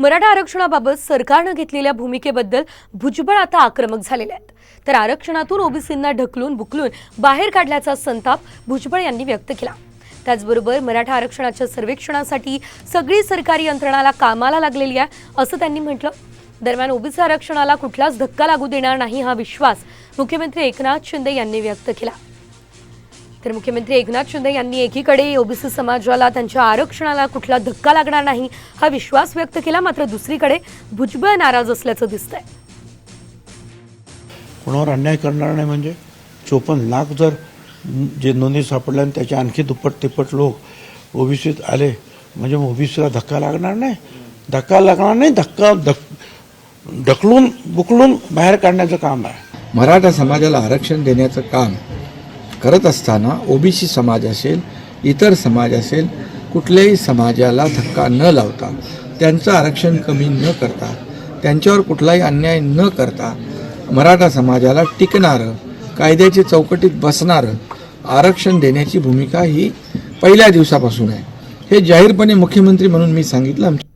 मराठा आरक्षणाबाबत सरकारनं घेतलेल्या भूमिकेबद्दल भुजबळ आता आक्रमक झालेले आहेत. तर आरक्षणातून ओबीसींना ढकलून बुकलून बाहेर काढल्याचा संताप भुजबळ यांनी व्यक्त केला. त्याचबरोबर मराठा आरक्षणाच्या सर्वेक्षणासाठी सगळी सरकारी यंत्रणाला कामाला लागलेली आहे असं त्यांनी म्हटलं. दरम्यान ओबीसी आरक्षणाला कुठलाच धक्का लागू देणार नाही हा विश्वास मुख्यमंत्री एकनाथ शिंदे यांनी व्यक्त केला. तर मुख्यमंत्री एकनाथ शिंदे यांनी एकीकडे ओबीसी समाजाला त्यांच्या आरक्षणाला कुठला धक्का लागणार नाही हा विश्वास व्यक्त केला मात्र दुसरीकडे भुजबळ नाराज असल्याचं दिसतंय. कोणावर अन्याय करणार नाही म्हणजे? चोपन्न लाख जर जे नोंदी सापडल्या आणि त्याच्या आणखी दुप्पट तिप्पट लोक ओबीसीत आले म्हणजे ओबीसीला धक्का लागणार नाही? धक्का लागणार नाही धक्का धक ढकलून बुकलून बाहेर काढण्याचं काम आहे. मराठा समाजाला आरक्षण देण्याचं काम करत असताना ओबीसी समाज असेल इतर समाज असेल कुठल्याही समाजाला धक्का न लावता त्यांचं आरक्षण कमी न करता त्यांच्यावर कुठलाही अन्याय न करता मराठा समाजाला टिकणारं कायद्याची चौकटीत बसणारं आरक्षण देण्याची भूमिका ही पहिल्या दिवसापासून आहे. हे जाहीरपणे मुख्यमंत्री म्हणून मी सांगितलं. आमच्या